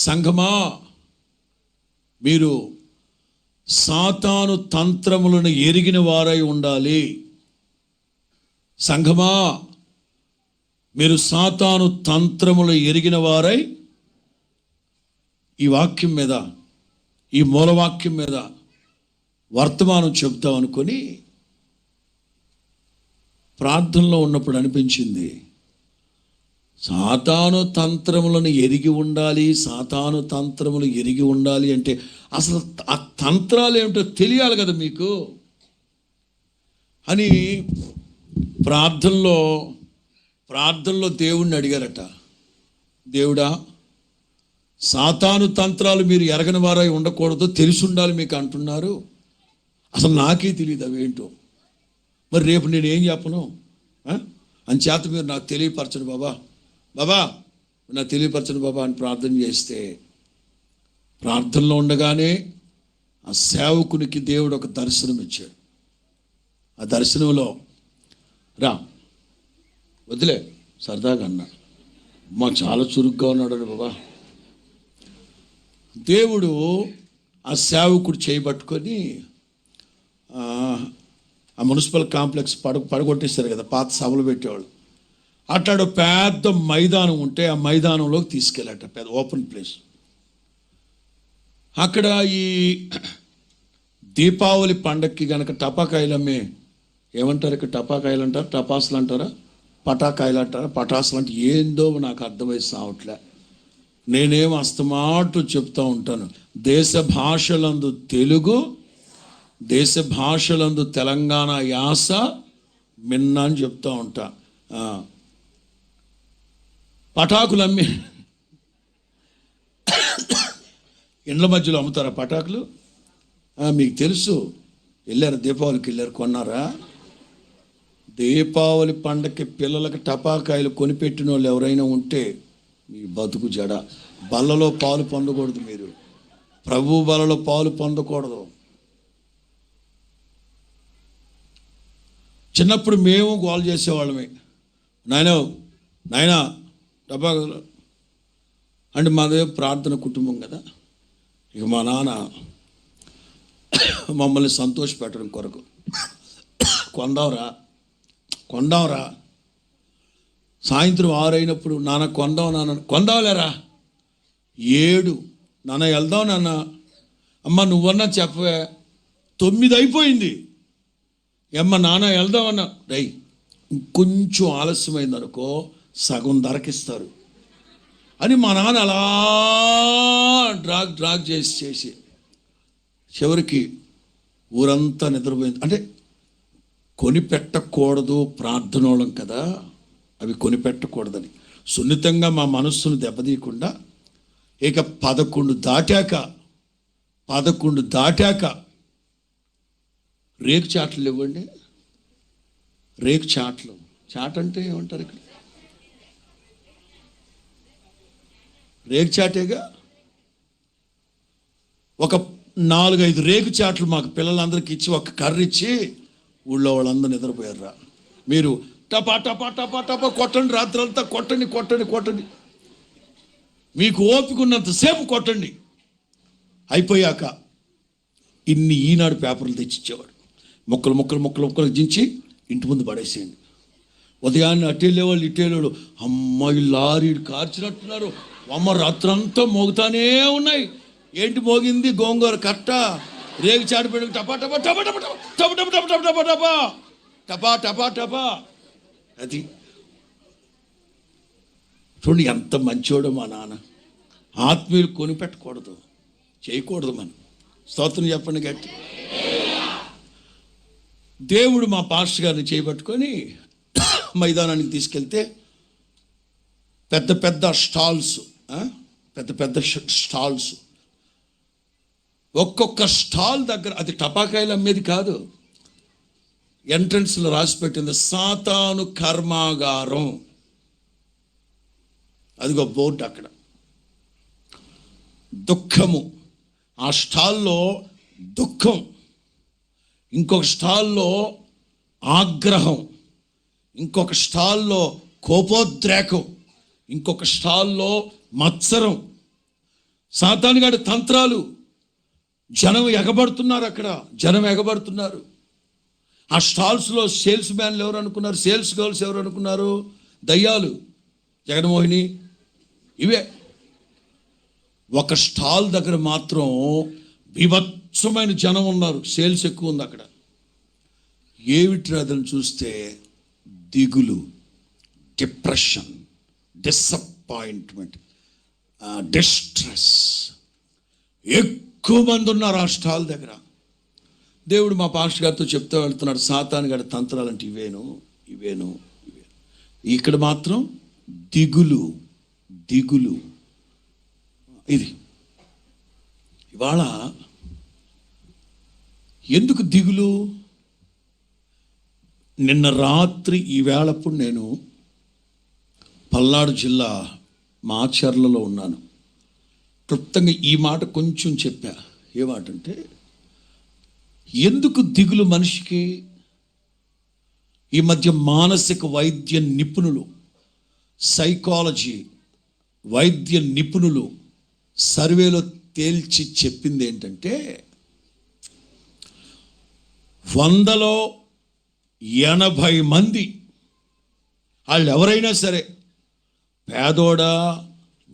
సంఘమా? మీరు సాతాను తంత్రములను ఎరిగిన వారై ఉండాలి. సంఘమా? మీరు సాతాను తంత్రములు ఎరిగిన వారై ఈ వాక్యం మీద ఈ మూలవాక్యం మీద వర్తమానం చెప్తాం అనుకొని ప్రార్థనలో ఉన్నప్పుడు అనిపించింది సాతాను తంత్రములను ఎరిగి ఉండాలి సాతాను తంత్రములు ఎరిగి ఉండాలి అంటే అసలు ఆ తంత్రాలు ఏమిటో తెలియాలి కదా మీకు? అని ప్రార్థనలో ప్రార్థనలో దేవుణ్ణి అడిగారట. దేవుడా సాతాను తంత్రాలు మీరు ఎరగని వారై ఉండకూడదు తెలిసి ఉండాలి మీకు అంటున్నారు. అసలు నాకే తెలియదు అవేంటో మరి రేపు నేను ఏం చెప్పను? ఆ? అంచేత మీరు నాకు తెలియపరచను బాబా. బాబా నా తెలియపరచను బాబా అని ప్రార్థన చేస్తే ప్రార్థనలో ఉండగానే ఆ సేవకునికి దేవుడు ఒక దర్శనం ఇచ్చాడు. ఆ దర్శనంలో రా వదిలే సరదాగా అన్నా. మా చాలా చురుగ్గా ఉన్నాడు బాబా. దేవుడు ఆ సేవకుడు చేయబట్టుకొని ఆ, ఆ మున్సిపల్ కాంప్లెక్స్ పడ పడగొట్టేశారు కదా పాత సభలు పెట్టేవాళ్ళు. అట్లాడు పెద్ద మైదానం ఉంటే ఆ మైదానంలోకి తీసుకెళ్ళాట పెద్ద ఓపెన్ ప్లేస్. అక్కడ ఈ దీపావళి పండక్కి గనక టపాకాయలు అమ్మే ఏమంటారు ఇక్కడ టపాకాయలు అంటారు? టపాసులు అంటారా? పటాకాయలు అంటారా? పటాసులు అంటే ఏందో నాకు అర్థమై సావట్లే. నేనేం అస్తమాటు చెప్తూ ఉంటాను. దేశ భాషలందు తెలుగు దేశ భాషలందు తెలంగాణ యాస మిన్న అని చెప్తూ ఉంటా. పటాకులు అమ్మి ఇండ్ల మధ్యలో అమ్ముతారా పటాకులు? మీకు తెలుసు. వెళ్ళారు దీపావళికి వెళ్ళారు కొన్నారా? దీపావళి పండగకి పిల్లలకి టపాకాయలు కొనిపెట్టిన వాళ్ళు ఎవరైనా ఉంటే మీ బతుకు జడ. బల్లలో పాలు పొందకూడదు మీరు. ప్రభు బలలో పాలు పొందకూడదు. చిన్నప్పుడు మేము గోల్ చేసేవాళ్ళమే. నాయన నాయనా డబ్బా అంటే మాదే ప్రార్థన కుటుంబం కదా. ఇక మా నాన్న మమ్మల్ని సంతోషపెట్టడం కొరకు. కొందాంరా కొందాంరా. సాయంత్రం ఆరైనప్పుడు నాన్న కొందాం నాన్న కొందాంలేరా? ఏడు. నాన్న వెళ్దాం నాన్న. అమ్మ నువ్వన్నా చెప్పవే. తొమ్మిది అయిపోయింది. అమ్మ నాన్న వెళ్దామన్నా రై ఇంకొంచెం ఆలస్యమైంది అనుకో సగం ధరకిస్తారు. అని మా నాన్న అలా డ్రాగ్ డ్రాగ్ చేసి చేసి చివరికి ఊరంతా నిద్రపోయింది. అంటే కొనిపెట్టకూడదు ప్రార్థనోళం కదా అవి కొనిపెట్టకూడదని సున్నితంగా మా మనస్సును దెబ్బతీయకుండా ఇక పదకొండు దాటాక పదకొండు దాటాక రేకు చాట్లు ఇవ్వండి. రేకు చాట్లు. చాట్ అంటే ఏమంటారు ఇక్కడ? రేగుచాటేగా? ఒక నాలుగైదు రేకు చాట్లు మాకు పిల్లలందరికీ ఇచ్చి ఒక కర్ర ఇచ్చి ఊళ్ళో వాళ్ళందరూ నిద్రపోయారు మీరు టపా టపా టపా టపా కొట్టండి రాత్రంతా కొట్టండి కొట్టండి కొట్టండి. మీకు ఓపిక ఉన్నంతసేపు కొట్టండి. అయిపోయాక ఇన్ని ఈనాడు పేపర్లు తెచ్చిచ్చేవాడు. ముక్కలు ముక్కలు ముక్కలు ముక్కలు దించి ఇంటి ముందు పడేసేయండి. ఉదయాన్నే అటు వెళ్ళేవాళ్ళు ఇటు వెళ్ళేవాళ్ళు అమ్మాయి లారీ కార్చినట్టున్నారు. అమ్మ రాత్రంతా మోగుతానే ఉన్నాయి ఏంటి మోగింది గోంగూర కట్ట రేగి చాటు పెడుకు టపా టపా టపా టపా టపా టపా టపా టపా టపా టపా టపా టపా టపా అది చూడండి ఎంత మంచోడు మా నాన్న ఆత్మీయులు కొనిపెట్టకూడదు చేయకూడదు మనం స్తోత్రం చెప్పండి గట్టి దేవుడు మా పాస్టర్ గారిని చేయబట్టుకొని మైదానానికి తీసుకెళ్తే పెద్ద పెద్ద స్టాల్స్ పెద్ద పెద్ద స్టాల్స్. ఒక్కొక్క స్టాల్ దగ్గర అది టపాకాయలు అమ్మేది కాదు. ఎంట్రన్స్లో రాసి పెట్టింది సాతాను కర్మాగారం. అదిగో బోర్డు అక్కడ. దుఃఖము. ఆ స్టాల్లో దుఃఖం. ఇంకొక స్టాల్లో ఆగ్రహం. ఇంకొక స్టాల్లో కోపోద్రేకం. ఇంకొక స్టాల్లో మత్సరం. సాతానుగాడి తంత్రాలు జనం ఎగబడుతున్నారు అక్కడ జనం ఎగబడుతున్నారు. ఆ స్టాల్స్లో సేల్స్ మ్యాన్లు ఎవరు అనుకున్నారు? సేల్స్ గర్ల్స్ ఎవరు అనుకున్నారు? దయ్యాలు. జగన్మోహిని ఇవే. ఒక స్టాల్ దగ్గర మాత్రం బీభత్సమైన జనం ఉన్నారు. సేల్స్ ఎక్కువ ఉంది అక్కడ. ఏమిటి అదని చూస్తే? దిగులు డిప్రెషన్ డిసప్పాయింట్మెంట్. డిస్ట్రెస్ ఎక్కువ మంది ఉన్న రాష్ట్రాల దగ్గర. దేవుడు మా పాస్టర్ గారితో చెప్తూ వెళ్తున్నాడు సాతాను గారి తంత్రాలు అంటే ఇవేను ఇవేను ఇవేను. ఇక్కడ మాత్రం దిగులు దిగులు. ఇది. ఇవాళ ఎందుకు దిగులు? నిన్న రాత్రి ఈవేళప్పుడు నేను పల్నాడు జిల్లా మాచర్లలో ఉన్నాను. క్లుప్తంగా ఈ మాట కొంచెం చెప్పా. ఏ మాట అంటే ఎందుకు దిగులు మనిషికి? ఈ మధ్య మానసిక వైద్య నిపుణులు సైకాలజీ వైద్య నిపుణులు సర్వేలో తేల్చి చెప్పింది ఏంటంటే వందలో ఎనభై మంది వాళ్ళు ఎవరైనా సరే పేదోడా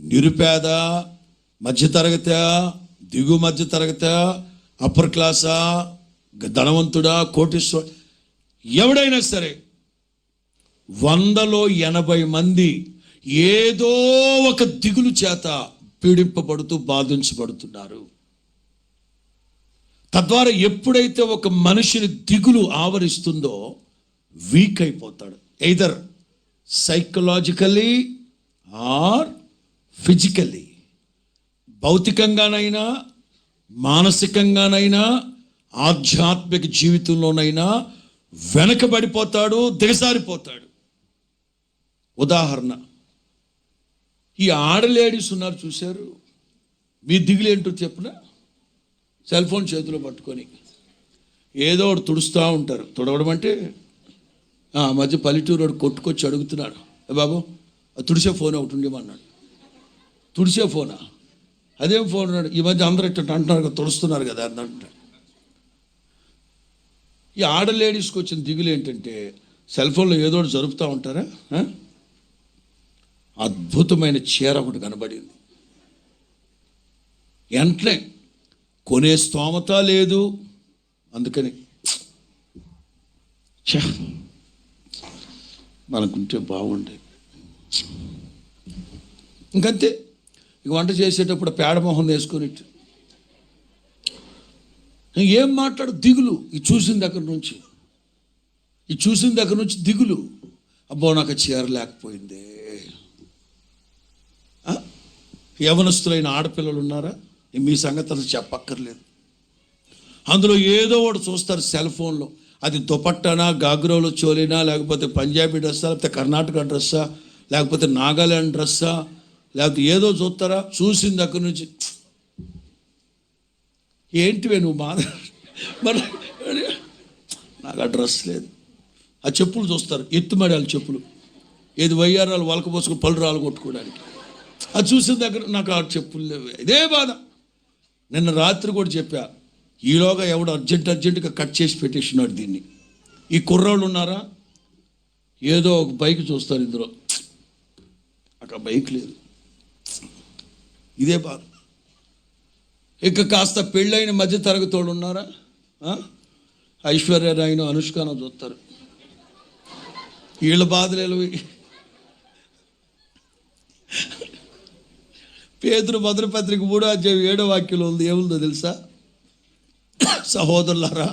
నిరుపేద మధ్యతరగతి దిగు మధ్య తరగతి అప్పర్ క్లాసా ధనవంతుడా కోటీశ్వర ఎవడైనా సరే వందలో ఎనభై మంది ఏదో ఒక దిగులు చేత పీడింపబడుతూ బాధించబడుతున్నారు. తద్వారా ఎప్పుడైతే ఒక మనిషిని దిగులు ఆవరిస్తుందో వీక్ అయిపోతాడు. Either psychologically or physically. భౌతికంగానైనా మానసికంగానైనా ఆధ్యాత్మిక జీవితంలోనైనా వెనకబడిపోతాడు దిగసారిపోతాడు ఉదాహరణ ఈ ఆడలేడీస్ ఉన్నారు చూశారు? మీ దిగులు ఏంటో చెప్పిన? సెల్ ఫోన్ చేతిలో పట్టుకొని. ఏదో ఒకటి తుడుస్తూ ఉంటారు. తుడవడం అంటే మధ్య పల్లెటూరు వాడు కొట్టుకొచ్చి అడుగుతున్నాడు. బాబు తుడిసే ఫోన్ ఒకటి ఉండేమన్నాడు తుడిసే ఫోనా? అదేం ఫోన్ ఈ మధ్య అందరూ ఇట్ట అంటున్నారు కదా తుడుస్తున్నారు కదా అని అంటాడు ఈ ఆడ లేడీస్కి వచ్చిన దిగులు ఏంటంటే సెల్ ఫోన్లో ఏదో ఒకటి జరుపుతూ ఉంటారా? అద్భుతమైన చీర ఒకటి కనబడింది. వెంటనే కొనే స్తోమత లేదు. అందుకని మనకుంటే బాగుండే ఇంకంతే. ఇక వంట చేసేటప్పుడు పేడ మొహం వేసుకొని ఏం మాట్లాడు? దిగులు. ఇది చూసిన దగ్గర నుంచి. ఇది చూసిన దగ్గర నుంచి దిగులు. అబ్బో నాకు చీర లేకపోయిందే. ఆ? యవనస్తులైన ఆడపిల్లలు ఉన్నారా? మీ సంగతి అసలు చెప్పక్కర్లేదు. అందులో ఏదో ఒకటి చూస్తారు సెల్ ఫోన్లో. అది దుపట్టనా గాగ్రోలు చోలినా లేకపోతే పంజాబీ డ్రెస్సా లేకపోతే కర్ణాటక డ్రెస్సా? లేకపోతే నాగాల్యాండ్ డ్రెస్సా లేకపోతే ఏదో చూస్తారా? చూసింది దగ్గర నుంచి. ఏంటివే నువ్వు బాధ మరి నాకు ఆ డ్రెస్ లేదు. ఆ చెప్పులు చూస్తారు. ఎత్తుమడాలి వాళ్ళ చెప్పులు. ఏది వయ్యారాలు వలక పోసుకుని పళ్ళు రాలు కొట్టుకోవడానికి. అది చూసిన దగ్గర నాకు ఆ చెప్పులు లేవు. ఇదే బాధ. నిన్న రాత్రి కూడా చెప్పా. ఈలోగా ఎవడు అర్జెంట్ అర్జెంటుగా కట్ చేసి పెట్టేసినాడు దీన్ని. ఈ కుర్రాళ్ళు ఉన్నారా? ఏదో ఒక బైక్ చూస్తారు ఇందులో. అక్కడ బైక్ లేదు. ఇదే బాధ. ఇక కాస్త పెళ్ళైన మధ్య తరగతి ఉన్నారా? ఐశ్వర్య రాయను అనుష్కాను చూస్తారు. వీళ్ళ బాధలేలు పేదరు మొదటి మూడో అధ్యాయం ఏడో వాక్యంలో ఉంది. ఏముందో తెలుసా? సహోదరులారా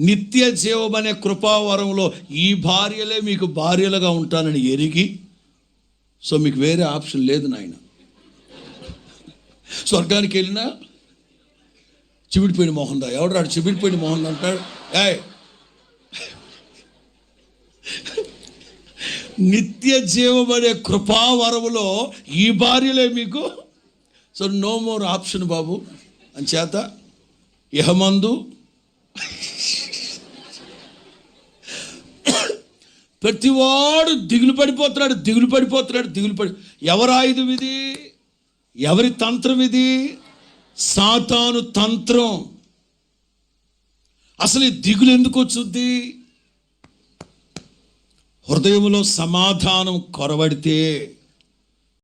నిత్య జీవమనే కృపావరంలో ఈ భార్యలే మీకు భార్యలుగా ఉంటానని ఎరిగి సో మీకు వేరే ఆప్షన్ లేదు నాయన. స్వర్గానికి వెళ్ళినా చిబిడిపోయిన మోహన్ దా ఎవడాడు చిబిడిపోయిన మోహన్ దా అంటాడు. ఏయ్! నిత్య జీవమనే కృపావరములో ఈ భార్యలే మీకు. సో నో మోర్ ఆప్షన్ బాబు. అని చేత ఇహమందు ప్రతివాడు దిగులు పడిపోతున్నాడు దిగులు పడిపోతున్నాడు దిగులు పడి. ఎవరి ఆయుధం ఇది? ఎవరి తంత్రం ఇది? సాతాను తంత్రం. అసలు ఈ దిగులు ఎందుకు వచ్చుద్ది హృదయంలో సమాధానం కొరవడితే